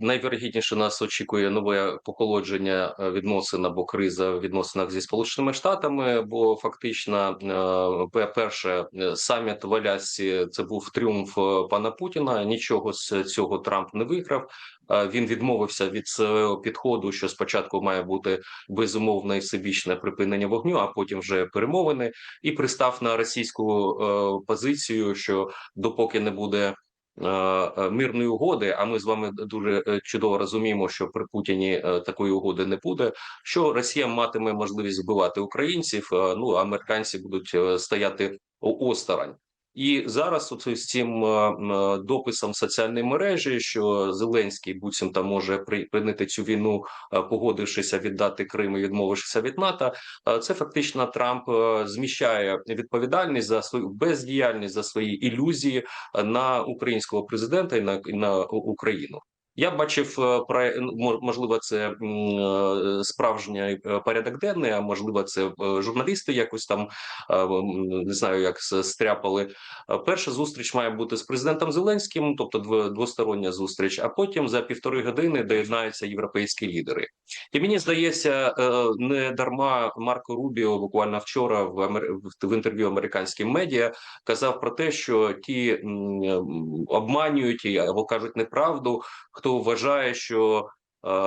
найвірогідніше нас очікує нове поколодження е, відносин або криза в відносинах зі сполученими штатами. Бо фактично, е, перше е, саміт в Алясці це був тріумф пана Путіна. Нічого з цього Трамп не виграв. Він відмовився від свого підходу, що спочатку має бути безумовне і всебічне припинення вогню, а потім вже перемовини, і пристав на російську позицію, що допоки не буде мирної угоди. А ми з вами дуже е, чудово розуміємо, що при Путіні е, такої угоди не буде. Що Росія матиме можливість вбивати українців? е, Ну американці будуть е, стояти осторонь. І зараз от з цим е, дописом в соціальній мережі, що Зеленський буцімто може припинити цю війну, е, погодившися віддати Крим і відмовившися від НАТО. е, Це фактично Трамп е, зміщає відповідальність за свою бездіяльність за свої ілюзії на українського президента і на, і на Україну. Я бачив е, про мо- можливо, це е, справжній е, порядок денний, а можливо, це е, журналісти якось там е, не знаю, як стряпали. Е, Перша зустріч має бути з президентом Зеленським, тобто дво- двостороння зустріч. А потім за півтори години доєднаються європейські лідери. І мені здається, е, не дарма Марко Рубіо буквально вчора в інтерв'ю американським медіа казав про те, що ті обманюють або кажуть неправду, хто вважає, що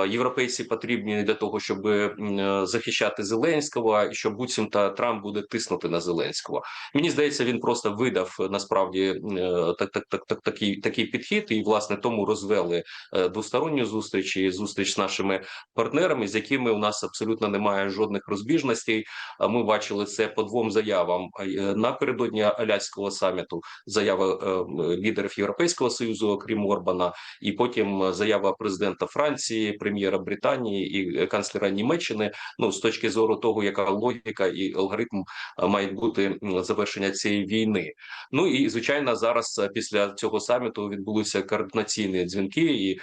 європейці потрібні для того, щоб е, захищати Зеленського, і що буцімто Трамп буде тиснути на Зеленського. Мені здається, він просто видав е, насправді е, так, так, так, так, такий, такий підхід, і власне тому розвели е, двосторонню зустріч і зустріч з нашими партнерами, з якими у нас абсолютно немає жодних розбіжностей. Ми бачили це по двом заявам е, напередодні Аляського саміту. Заява е, лідерів Європейського союзу, окрім Орбана, і потім е, заява президента Франції, прем'єра Британії і е, канцлера Німеччини. Ну з точки зору того, яка логіка і алгоритм е, мають бути завершення цієї війни. Ну і звичайно, зараз е, після цього саміту відбулися координаційні дзвінки і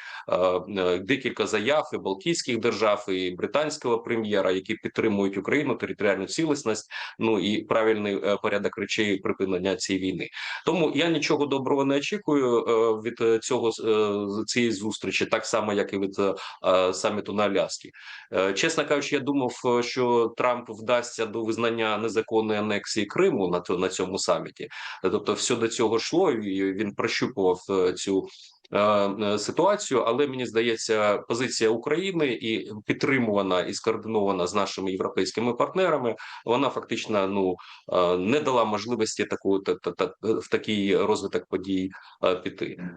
е, декілька заяв і Балтійських держав і британського прем'єра, які підтримують Україну, територіальну цілісність, ну і правильний порядок речей припинення цієї війни. Тому я нічого доброго не очікую від цього цієї зустрічі, так само як і від саміту на Аляскі. Е, Чесно кажучи, я думав, е, що Трамп вдасться до визнання незаконної анексії Криму на на цьому саміті. Тобто, все до цього йшло, і він прощупував е, цю ситуацію, але мені здається, позиція України і підтримувана і скоординована з нашими європейськими партнерами. Вона фактично ну не дала можливості таку та, та, та в такий розвиток подій піти.